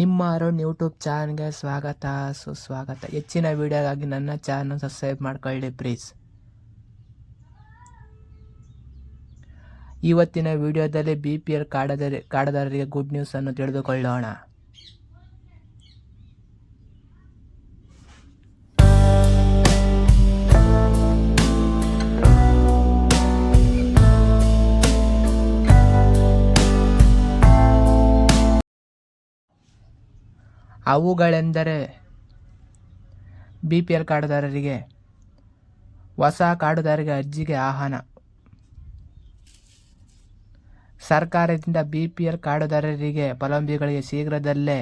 ನಿಮ್ಮ ಅರುಣ್ ಯೂಟ್ಯೂಬ್ ಚಾನಲ್ಗೆ ಸ್ವಾಗತ. ಸುಸ್ವಾಗತ ಹೆಚ್ಚಿನ ವೀಡಿಯೋಗಾಗಿ ನನ್ನ ಚಾನಲ್ ಸಬ್ಸ್ಕ್ರೈಬ್ ಮಾಡ್ಕೊಳ್ಳಿ ಪ್ಲೀಸ್ ಇವತ್ತಿನ ವಿಡಿಯೋದಲ್ಲಿ ಬಿ ಪಿ ಎಲ್ ಕಾಡದ ಕಾಡದಾರರಿಗೆ ಗುಡ್ ನ್ಯೂಸನ್ನು ತಿಳಿದುಕೊಳ್ಳೋಣ. ಅವುಗಳೆಂದರೆ ಬಿ ಪಿ ಎಲ್ ಕಾರ್ಡುದಾರರಿಗೆ ಹೊಸ ಕಾರ್ಡುದಾರರಿಗೆ ಅರ್ಜಿಗೆ ಆಹ್ವಾನ. ಸರ್ಕಾರದಿಂದ ಬಿ ಪಿ ಎಲ್ ಕಾರ್ಡುದಾರರಿಗೆ ಫಲಾನುಭವಿಗಳಿಗೆ ಶೀಘ್ರದಲ್ಲೇ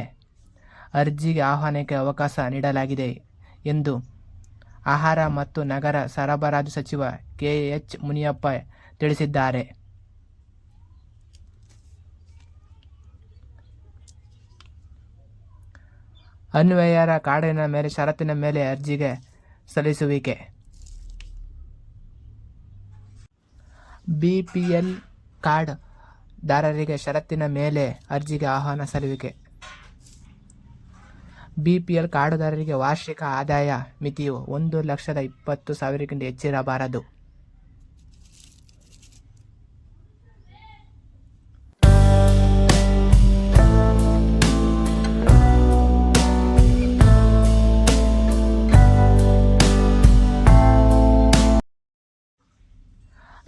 ಅರ್ಜಿಗೆ ಆಹ್ವಾನಕ್ಕೆ ಅವಕಾಶ ನೀಡಲಾಗಿದೆ ಎಂದು ಆಹಾರ ಮತ್ತು ನಗರ ಸರಬರಾಜು ಸಚಿವ ಕೆ ಎಚ್ ಮುನಿಯಪ್ಪ ತಿಳಿಸಿದ್ದಾರೆ. ಅನ್ವಯರ ಕಾಡಿನ ಮೇಲೆ ಷರತ್ತಿನ ಮೇಲೆ ಅರ್ಜಿಗೆ ಸಲ್ಲಿಸುವಿಕೆ. ಬಿ ಪಿ ಎಲ್ ಕಾರ್ಡ್ ದಾರರಿಗೆ ಷರತ್ತಿನ ಮೇಲೆ ಅರ್ಜಿಗೆ ಆಹ್ವಾನ ಸಲ್ಲುವಿಕೆ ಬಿ ಪಿ ಎಲ್ ಕಾರ್ಡುದಾರರಿಗೆ ವಾರ್ಷಿಕ ಆದಾಯ ಮಿತಿಯು ಒಂದು ಲಕ್ಷದ ಇಪ್ಪತ್ತು ಸಾವಿರಕ್ಕಿಂತ ಹೆಚ್ಚಿರಬಾರದು.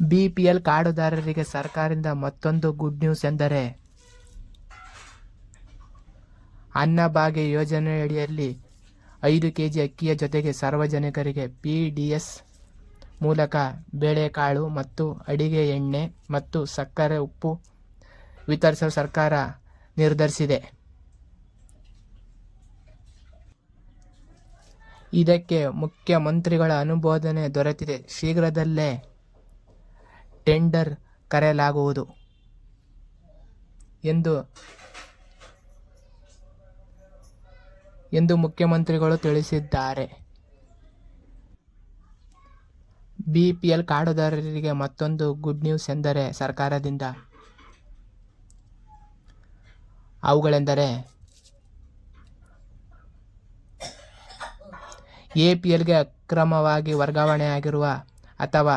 ಬಿ ಪಿ ಎಲ್ ಕಾರ್ಡುದಾರರಿಗೆ ಸರ್ಕಾರದಿಂದ ಮತ್ತೊಂದು ಗುಡ್ ನ್ಯೂಸ್ ಎಂದರೆ, ಅನ್ನಭಾಗ್ಯ ಯೋಜನೆಯಡಿಯಲ್ಲಿ ಐದು ಕೆ ಜಿ ಅಕ್ಕಿಯ ಜೊತೆಗೆ ಸಾರ್ವಜನಿಕರಿಗೆ ಪಿ ಡಿ ಎಸ್ ಮೂಲಕ ಬೇಳೆಕಾಳು ಮತ್ತು ಅಡಿಗೆ ಎಣ್ಣೆ ಮತ್ತು ಸಕ್ಕರೆ ಉಪ್ಪು ವಿತರಿಸಲು ಸರ್ಕಾರ ನಿರ್ಧರಿಸಿದೆ. ಇದಕ್ಕೆ ಮುಖ್ಯಮಂತ್ರಿಗಳ ಅನುಮೋದನೆ ದೊರೆತಿದೆ. ಶೀಘ್ರದಲ್ಲೇ ಟೆಂಡರ್ ಕರೆಯಲಾಗುವುದು ಎಂದು ಎಂದು ಮುಖ್ಯಮಂತ್ರಿಗಳು ತಿಳಿಸಿದ್ದಾರೆ. ಬಿ ಪಿ ಎಲ್ ಕಾರ್ಡುದಾರರಿಗೆ ಮತ್ತೊಂದು ಗುಡ್ ನ್ಯೂಸ್ ಎಂದರೆ ಸರ್ಕಾರದಿಂದ. ಅವುಗಳೆಂದರೆ ಎ ಪಿ ಎಲ್ಗೆ ಅಕ್ರಮವಾಗಿ ವರ್ಗಾವಣೆಯಾಗಿರುವ ಅಥವಾ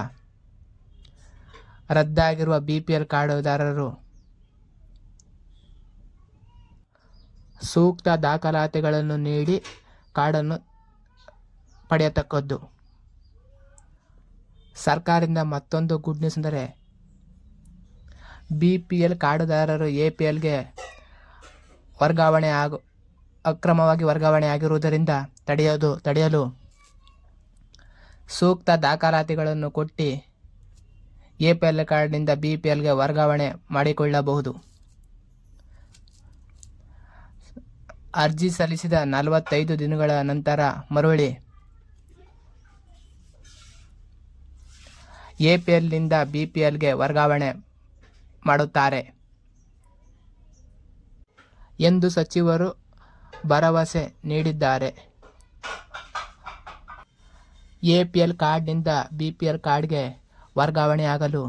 ರದ್ದಾಗಿರುವ ಬಿ ಪಿ ಎಲ್ ಕಾರ್ಡುದಾರರು ಸೂಕ್ತ ದಾಖಲಾತಿಗಳನ್ನು ನೀಡಿ ಕಾರ್ಡನ್ನು ಪಡೆಯತಕ್ಕದ್ದು. ಸರ್ಕಾರದಿಂದ ಮತ್ತೊಂದು ಗುಡ್ ನ್ಯೂಸ್ ಅಂದರೆ ಬಿ ಪಿ ಎಲ್ ಕಾರ್ಡುದಾರರು ಎ ಪಿ ಎಲ್ಗೆ ವರ್ಗಾವಣೆ ಆಗು, ಅಕ್ರಮವಾಗಿ ವರ್ಗಾವಣೆ ಆಗಿರುವುದರಿಂದ ತಡೆಯೋದು, ತಡೆಯಲು ಸೂಕ್ತ ದಾಖಲಾತಿಗಳನ್ನು ಕೊಟ್ಟು ಎ ಪಿ ಎಲ್ ಕಾರ್ಡ್ನಿಂದ ಬಿ ಪಿ ಎಲ್ಗೆ ವರ್ಗಾವಣೆ ಮಾಡಿಕೊಳ್ಳಬಹುದು. ಅರ್ಜಿ ಸಲ್ಲಿಸಿದ ನಲವತ್ತೈದು ದಿನಗಳ ನಂತರ ಮರಳಿ. ಎ ಪಿ ಎಲ್ನಿಂದ ಬಿ ಪಿ ಎಲ್ಗೆ ವರ್ಗಾವಣೆ ಮಾಡುತ್ತಾರೆ. ಎಂದು ಸಚಿವರು ಭರವಸೆ ನೀಡಿದ್ದಾರೆ. ಎ ಪಿ ಎಲ್ ಕಾರ್ಡ್ನಿಂದ ಬಿ ಪಿ ಎಲ್ ಕಾರ್ಡ್ಗೆ ವರ್ಗಾವಣೆಯಾಗಲು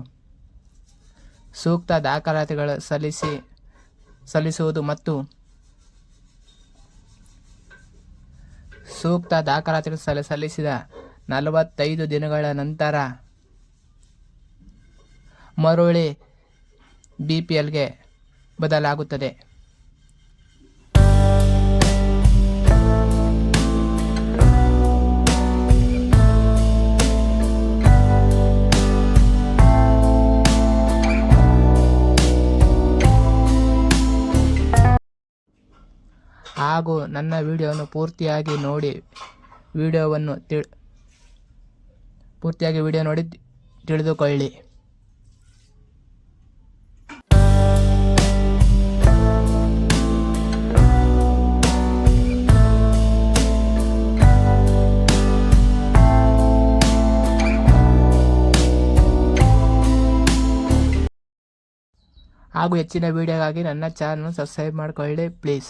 ಸೂಕ್ತ ದಾಖಲಾತಿಗಳು ಸಲ್ಲಿಸಿ, ಸಲ್ಲಿಸುವುದು ಮತ್ತು ಸೂಕ್ತ ದಾಖಲಾತಿಗಳು ಸಲ್ಲಿ, ಸಲ್ಲಿಸಿದ ನಲವತ್ತೈದು ದಿನಗಳ ನಂತರ ಮರುಳಿ ಬಿ ಪಿ ಎಲ್ಗೆ ಬದಲಾಗುತ್ತದೆ. ಹಾಗೂ ನನ್ನ ವಿಡಿಯೋವನ್ನು ಪೂರ್ತಿಯಾಗಿ ನೋಡಿ ವಿಡಿಯೋವನ್ನು ತಿಳ್, ಪೂರ್ತಿಯಾಗಿ ವಿಡಿಯೋ ನೋಡಿ ತಿಳಿದುಕೊಳ್ಳಿ. ಹಾಗೂ ಹೆಚ್ಚಿನ ವಿಡಿಯೋಗಾಗಿ ನನ್ನ ಚಾನಲ್ ಸಬ್ಸ್ಕ್ರೈಬ್ ಮಾಡಿಕೊಳ್ಳಿ ಪ್ಲೀಸ್